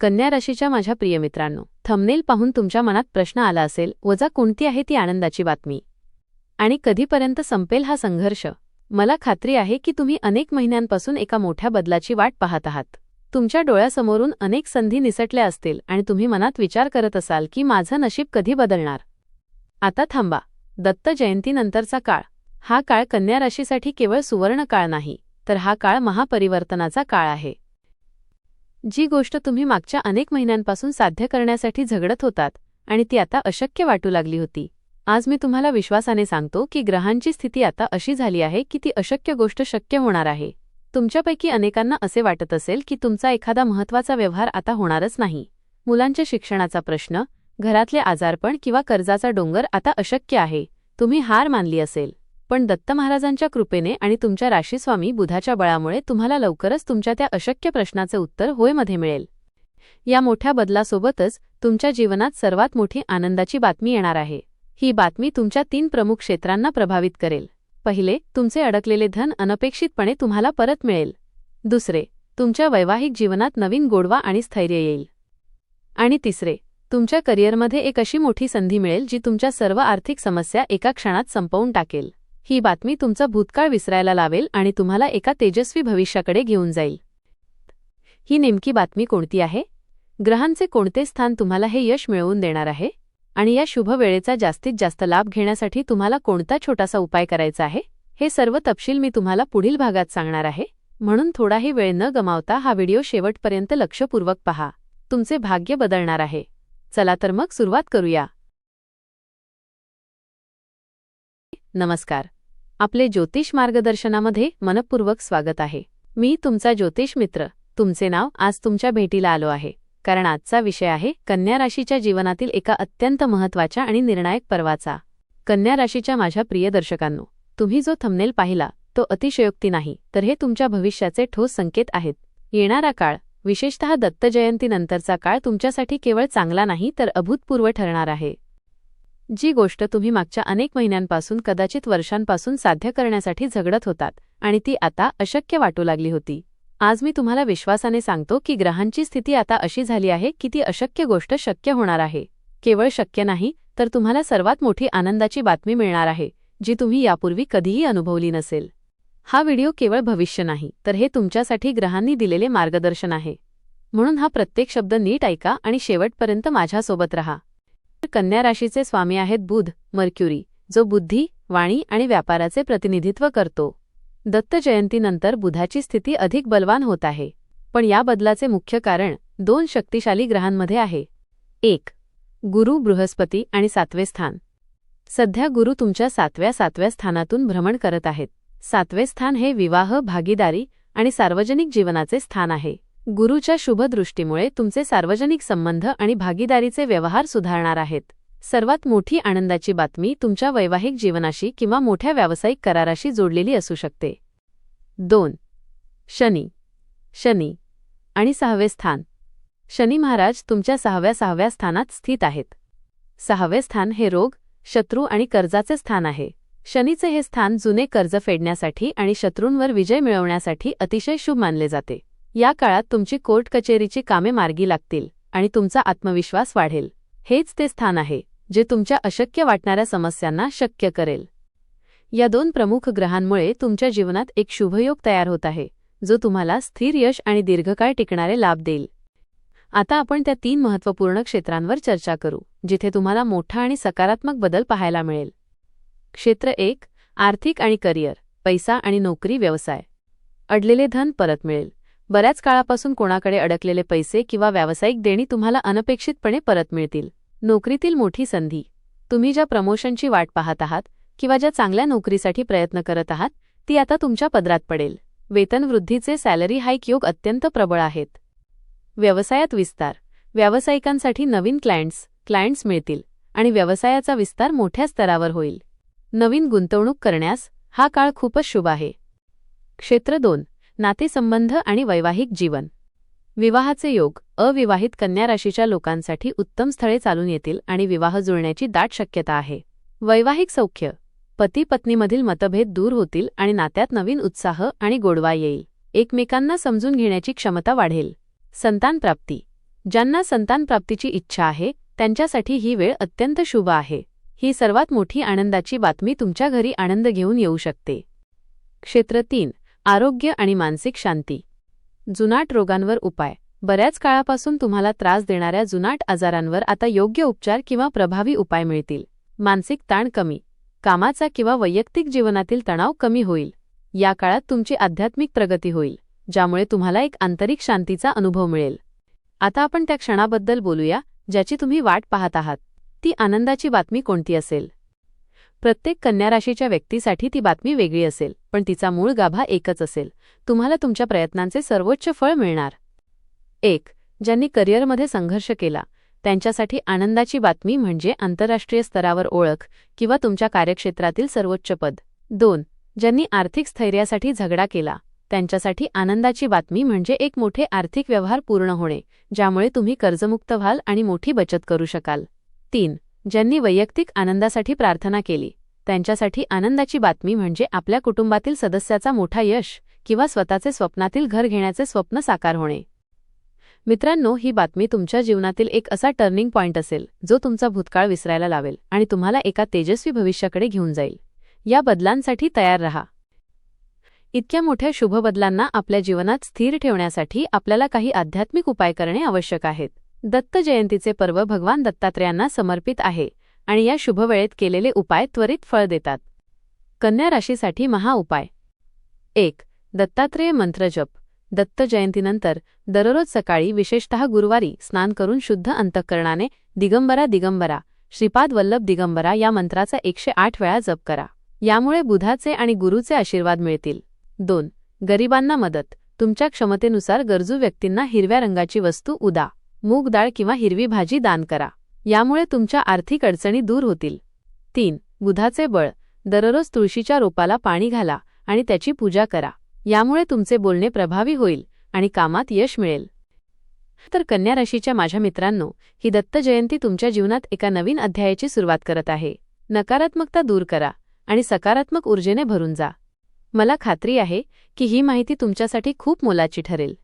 कन्या राशीच्या माझ्या प्रिय मित्रांनो थंबनेल पाहून तुमच्या मनात प्रश्न आला असेल वजा कोणती आहे ती आनंदाची बातमी? आणि कधीपर्यंत संपेल हा संघर्ष? मला खात्री आहे की तुम्ही अनेक महिन्यांपासून एका मोठ्या बदलाची वाट पाहत आहात. तुमच्या डोळ्यासमोरून अनेक संधी निसटल्या असतील आणि तुम्ही मनात विचार करत असाल की माझं नशीब कधी बदलणार? आता थांबा. दत्त जयंतीनंतरचा काळ. हा काळ कन्या राशीसाठी केवळ सुवर्ण काळ नाही तर हा काळ महापरिवर्तनाचा काळ आहे. जी गोष्ट तुम्ही मागच्या अनेक महिन्यांपासून साध्य करण्यासाठी झगडत होतात आणि ती आता अशक्य वाटू लागली होती. आज मी तुम्हाला विश्वासाने सांगतो की ग्रहांची स्थिती आता अशी झाली आहे की ती अशक्य गोष्ट शक्य होणार आहे. तुमच्यापैकी अनेकांना असे वाटत असेल की तुमचा एखादा महत्त्वाचा व्यवहार आता होणारच नाही. मुलांच्या शिक्षणाचा प्रश्न घरातले आजारपण किंवा कर्जाचा डोंगर आता अशक्य आहे. तुम्ही हार मानली असेल. पण दत्त महाराजांच्या कृपेने आणि तुमच्या राशीस्वामी बुधाच्या बळामुळे तुम्हाला लवकरच तुमच्या त्या अशक्य प्रश्नाचे उत्तर होयमध्ये मिळेल. या मोठ्या बदलासोबतच तुमच्या जीवनात सर्वात मोठी आनंदाची बातमी येणार आहे. ही बातमी तुमच्या तीन प्रमुख क्षेत्रांना प्रभावित करेल. पहिले तुमचे अडकलेले धन अनपेक्षितपणे तुम्हाला परत मिळेल. दुसरे तुमच्या वैवाहिक जीवनात नवीन गोडवा आणि स्थैर्य येईल. आणि तिसरे तुमच्या करिअरमध्ये एक अशी मोठी संधी मिळेल जी तुमच्या सर्व आर्थिक समस्या एका क्षणात संपवून टाकेल. ही बातमी तुमचा भूतकाळ विसरायला लावेल आणि तुम्हाला एका तेजस्वी भविष्याकडे घेऊन जाईल. ही नेमकी बातमी कोणती आहे? ग्रहांचे कोणते स्थान तुम्हाला हे यश मिळवून देणार आहे? आणि या शुभ वेळेचा जास्तीत जास्त लाभ घेण्यासाठी तुम्हाला कोणता छोटासा उपाय करायचा आहे? हे सर्व तपशील मी तुम्हाला पुढील भागात सांगणार आहे. म्हणून थोडाही वेळ न गमावता हा व्हिडिओ शेवटपर्यंत लक्षपूर्वक पहा. तुमचे भाग्य बदलणार आहे. चला तर मग सुरुवात करूया. नमस्कार. आपले ज्योतिष मार्गदर्शनामध्ये मनपूर्वक स्वागत आहे. मी तुमचा ज्योतिष मित्र. तुमचे नाव आज तुमच्या भेटीला आलो आहे. कारण आजचा विषय आहे कन्या राशीच्या जीवनातील एका अत्यंत महत्त्वाच्या आणि निर्णायक पर्वाचा. कन्या राशीच्या माझ्या प्रिय दर्शकांनो तुम्ही जो थंबनेल पाहिला तो अतिशयोक्ती नाही तर हे तुमच्या भविष्याचे ठोस संकेत आहेत. येणारा काळ विशेषतः दत्त जयंतीनंतरचा काळ तुमच्यासाठी केवळ चांगला नाही तर अभूतपूर्व ठरणार आहे. जी गोष्ट तुम्ही मागच्या अनेक महिन्यांपासून कदाचित वर्षांपासून साध्य करण्यासाठी झगडत होतात आणि ती आता अशक्य वाटू लागली होती. आज मी तुम्हाला विश्वासाने सांगतो की ग्रहांची स्थिती आता अशी झाली आहे की ती अशक्य गोष्ट शक्य होणार आहे. केवळ शक्य नाही तर तुम्हाला सर्वात मोठी आनंदाची बातमी मिळणार आहे जी तुम्ही यापूर्वी कधीही अनुभवली नसेल. हा व्हिडिओ केवळ भविष्य नाही तर हे तुमच्यासाठी ग्रहांनी दिलेले मार्गदर्शन आहे. म्हणून हा प्रत्येक शब्द नीट ऐका आणि शेवटपर्यंत माझ्यासोबत रहा. कन्या राशीचे स्वामी आहेत बुध मर्क्युरी जो बुद्धी वाणी आणि व्यापाराचे प्रतिनिधित्व करतो. दत्त जयंतीनंतर बुधाची स्थिती अधिक बलवान होत आहे. पण या बदलाचे मुख्य कारण दोन शक्तिशाली ग्रहांमध्ये आहे. एक गुरु बृहस्पती आणि सातवे स्थान. सध्या गुरु तुमच्या सातव्या सातव्या स्थानातून भ्रमण करत आहेत. सातवे स्थान हे विवाह भागीदारी आणि सार्वजनिक जीवनाचे स्थान आहे. गुरुच्या शुभदृष्टीमुळे तुमचे सार्वजनिक संबंध आणि भागीदारीचे व्यवहार सुधारणार आहेत. सर्वात मोठी आनंदाची बातमी तुमच्या वैवाहिक जीवनाशी किंवा मोठ्या व्यावसायिक कराराशी जोडलेली असू शकते. दोन. शनी. शनी आणि सहावे स्थान. शनी महाराज तुमच्या सहाव्या सहाव्या स्थानात स्थित आहेत. सहावे स्थान हे रोग शत्रू आणि कर्जाचे स्थान आहे. शनीचे हे स्थान जुने कर्ज फेडण्यासाठी आणि शत्रूंवर विजय मिळवण्यासाठी अतिशय शुभ मानले जाते. या काळात तुमची कोर्ट कचेरीची कामे मार्गी लागतील आणि तुमचा आत्मविश्वास वाढेल. हेच ते स्थान आहे जे तुमच्या अशक्य वाटणाऱ्या समस्यांना शक्य करेल. या दोन प्रमुख ग्रहांमुळे तुमच्या जीवनात एक शुभयोग तयार होत आहे जो तुम्हाला स्थिर यश आणि दीर्घकाळ टिकणारे लाभ देईल. आता आपण त्या तीन महत्त्वपूर्ण क्षेत्रांवर चर्चा करू जिथे तुम्हाला मोठा आणि सकारात्मक बदल पाहायला मिळेल. क्षेत्र एक आर्थिक आणि करिअर पैसा आणि नोकरी व्यवसाय. अडलेले धन परत मिळेल. बऱ्याच काळापासून कोणाकडे अडकलेले पैसे किंवा व्यावसायिक देणी तुम्हाला अनपेक्षितपणे परत मिळतील. नोकरीतील मोठी संधी. तुम्ही ज्या प्रमोशनची वाट पाहत आहात किंवा ज्या चांगल्या नोकरीसाठी प्रयत्न करत आहात ती आता तुमच्या पदरात पडेल. वेतनवृद्धीचे सॅलरी हाईक योग अत्यंत प्रबळ आहेत. व्यवसायात विस्तार. व्यावसायिकांसाठी नवीन क्लायंट्स क्लायंट्स मिळतील आणि व्यवसायाचा विस्तार मोठ्या स्तरावर होईल. नवीन गुंतवणूक करण्यास हा काळ खूपच शुभ आहे. क्षेत्र दोन. नातेसंबंध आणि वैवाहिक जीवन. विवाहाचे योग अविवाहित कन्या राशीच्या लोकांसाठी उत्तम स्थळे चालून येतील आणि विवाह जुळण्याची दाट शक्यता आहे. वैवाहिक सौख्य पती पत्नीमधील मतभेद दूर होतील आणि नात्यात नवीन उत्साह आणि गोडवा येईल. एकमेकांना समजून घेण्याची क्षमता वाढेल. संतान प्राप्ती ज्यांना संतान प्राप्तीची इच्छा आहे त्यांच्यासाठी ही वेळ अत्यंत शुभ आहे. ही सर्वात मोठी आनंदाची बातमी तुमच्या घरी आनंद घेऊन येऊ शकते. क्षेत्र तीन आरोग्य आणि मानसिक शांती. जुनाट रोगांवर उपाय. बऱ्याच काळापासून तुम्हाला त्रास देणाऱ्या जुनाट आजारांवर आता योग्य उपचार किंवा प्रभावी उपाय मिळतील. मानसिक ताण कमी. कामाचा किंवा वैयक्तिक जीवनातील तणाव कमी होईल. या काळात तुमची आध्यात्मिक प्रगती होईल ज्यामुळे तुम्हाला एक आंतरिक शांतीचा अनुभव मिळेल. आता आपण त्या क्षणाबद्दल बोलूया ज्याची तुम्ही वाट पाहत आहात. ती आनंदाची बातमी कोणती असेल? प्रत्येक कन्या राशीच्या व्यक्तीसाठी ती बातमी वेगळी असेल पण तिचा मूळ गाभा एकच असेल. तुम्हाला तुमच्या प्रयत्नांचे सर्वोच्च फळ मिळणार. एक ज्यांनी करिअरमध्ये संघर्ष केला त्यांच्यासाठी आनंदाची बातमी म्हणजे आंतरराष्ट्रीय स्तरावर ओळख किंवा तुमच्या कार्यक्षेत्रातील सर्वोच्च पद. दोन ज्यांनी आर्थिक स्थैर्यासाठी झगडा केला त्यांच्यासाठी आनंदाची बातमी म्हणजे एक मोठे आर्थिक व्यवहार पूर्ण होणे ज्यामुळे तुम्ही कर्जमुक्त व्हाल आणि मोठी बचत करू शकाल. तीन ज्यांनी वैयक्तिक आनंदासाठी प्रार्थना केली. त्यांच्यासाठी आनंदाची बातमी म्हणजे आपल्या कुटुंबातील सदस्याचा मोठा यश किंवा स्वतःचे स्वप्नातील घर घेण्याचे स्वप्न साकार होणे. मित्रांनो ही बातमी तुमच्या जीवनातील एक असा टर्निंग पॉइंट असेल जो तुमचा भूतकाळ विसरायला लावेल आणि तुम्हाला एका तेजस्वी भविष्याकडे घेऊन जाईल. या बदलांसाठी तयार रहा. इतक्या मोठ्या शुभ बदलांना आपल्या जीवनात स्थिर ठेवण्यासाठी आपल्याला काही आध्यात्मिक उपाय करणे आवश्यक आहेत. दत्त जयंतीचे पर्व भगवान दत्तात्रेयांना समर्पित आहे आणि या शुभवेळेत केलेले उपाय त्वरित फळ देतात. कन्या राशीसाठी महाउपाय एक दत्तात्रेय मंत्रजप दत्त जयंतीनंतर दररोज सकाळी विशेषतः गुरुवारी स्नान करून शुद्ध अंतःकरणाने दिगंबरा दिगंबरा श्रीपाद वल्लभ दिगंबरा या मंत्राचा एकशे आठ वेळा जप करा. यामुळे बुधाचे आणि गुरुचे आशीर्वाद मिळतील. दोन गरिबांना मदत. तुमच्या क्षमतेनुसार गरजू व्यक्तींना हिरव्या रंगाची वस्तू उदा. मूग डाळ किंवा हिरवी भाजी दान करा. यामुळे तुमच्या आर्थिक अडचणी दूर होतील. तीन बुधाचे बळ. दररोज तुळशीच्या रोपाला पाणी घाला आणि त्याची पूजा करा. यामुळे तुमचे बोलणे प्रभावी होईल आणि कामात यश मिळेल. तर कन्या राशीच्या माझ्या मित्रांनो ही दत्त जयंती तुमच्या जीवनात एका नवीन अध्यायाची सुरुवात करत आहे. नकारात्मकता दूर करा आणि सकारात्मक ऊर्जेने भरून जा. मला खात्री आहे की ही माहिती तुमच्यासाठी खूप मोलाची ठरेल.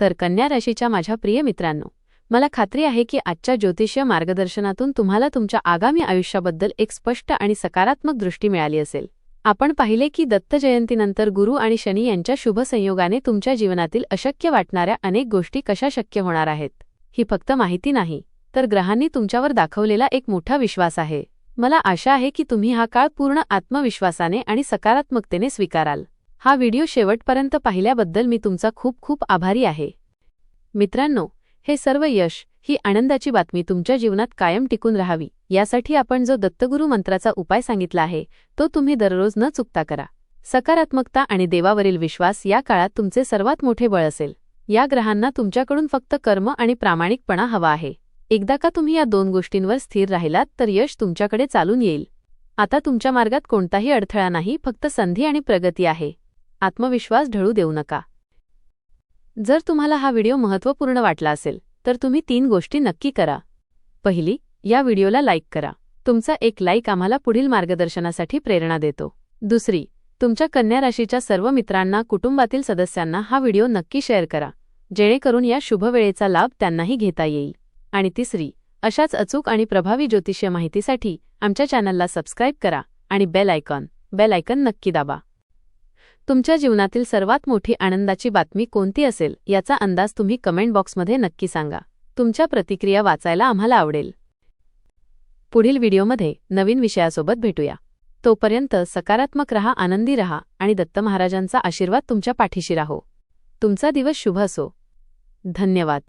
तर कन्या राशीच्या माझ्या प्रिय मित्रांनो मला खात्री आहे की आजच्या ज्योतिषीय मार्गदर्शनातून तुम्हाला तुमच्या आगामी आयुष्याबद्दल एक स्पष्ट आणि सकारात्मक दृष्टी मिळाली असेल. आपण पाहिले की दत्त जयंतीनंतर गुरु आणि शनी यांच्या शुभ संयोगाने तुमच्या जीवनातील अशक्य वाटणाऱ्या अनेक गोष्टी कशा शक्य होणार आहेत ही फक्त माहिती नाही तर ग्रहांनी तुमच्यावर दाखवलेला एक मोठा विश्वास आहे. मला आशा आहे की तुम्ही हा काळ पूर्ण आत्मविश्वासाने आणि सकारात्मकतेने स्वीकाराल. हा व्हिडिओ शेवटपर्यंत पाहिल्याबद्दल मी तुमचा खूप खूप आभारी आहे. मित्रांनो हे सर्व यश ही आनंदाची बातमी तुमच्या जीवनात कायम टिकून राहावी यासाठी आपण जो दत्तगुरु मंत्राचा उपाय सांगितला आहे तो तुम्ही दररोज न चुकता करा. सकारात्मकता आणि देवावरील विश्वास या काळात तुमचे सर्वात मोठे बळ असेल. या ग्रहांना तुमच्याकडून फक्त कर्म आणि प्रामाणिकपणा हवा आहे. एकदा का तुम्ही या दोन गोष्टींवर स्थिर राहिलात तर यश तुमच्याकडे चालून येईल. आता तुमच्या मार्गात कोणताही अडथळा नाही फक्त संधी आणि प्रगती आहे. आत्मविश्वास ढळू देऊ नका. जर तुम्हाला हा व्हिडिओ महत्त्वपूर्ण वाटला असेल तर तुम्ही तीन गोष्टी नक्की करा. पहिली या व्हिडिओला लाईक करा. तुमचा एक लाईक आम्हाला पुढील मार्गदर्शनासाठी प्रेरणा देतो. दुसरी तुमच्या कन्या राशीच्या सर्व मित्रांना कुटुंबातील सदस्यांना हा व्हिडिओ नक्की शेअर करा जेणेकरून या शुभवेळेचा लाभ त्यांनाही घेता येईल. आणि तिसरी अशाच अचूक आणि प्रभावी ज्योतिषीय माहितीसाठी आमच्या चॅनलला सबस्क्राईब करा आणि बेल आयकॉन बेल आयकन नक्की दाबा. तुमच्या जीवनातील सर्वात मोठी आनंदाची बातमी कोणती असेल याचा अंदाज तुम्ही कमेंट बॉक्समध्ये नक्की सांगा. तुमच्या प्रतिक्रिया वाचायला आम्हाला आवडेल. पुढील व्हिडिओमध्ये नवीन विषयासोबत भेटूया. तोपर्यंत सकारात्मक रहा आनंदी रहा आणि दत्त महाराजांचा आशीर्वाद तुमच्या पाठीशी राहो. तुमचा दिवस शुभ असो. धन्यवाद.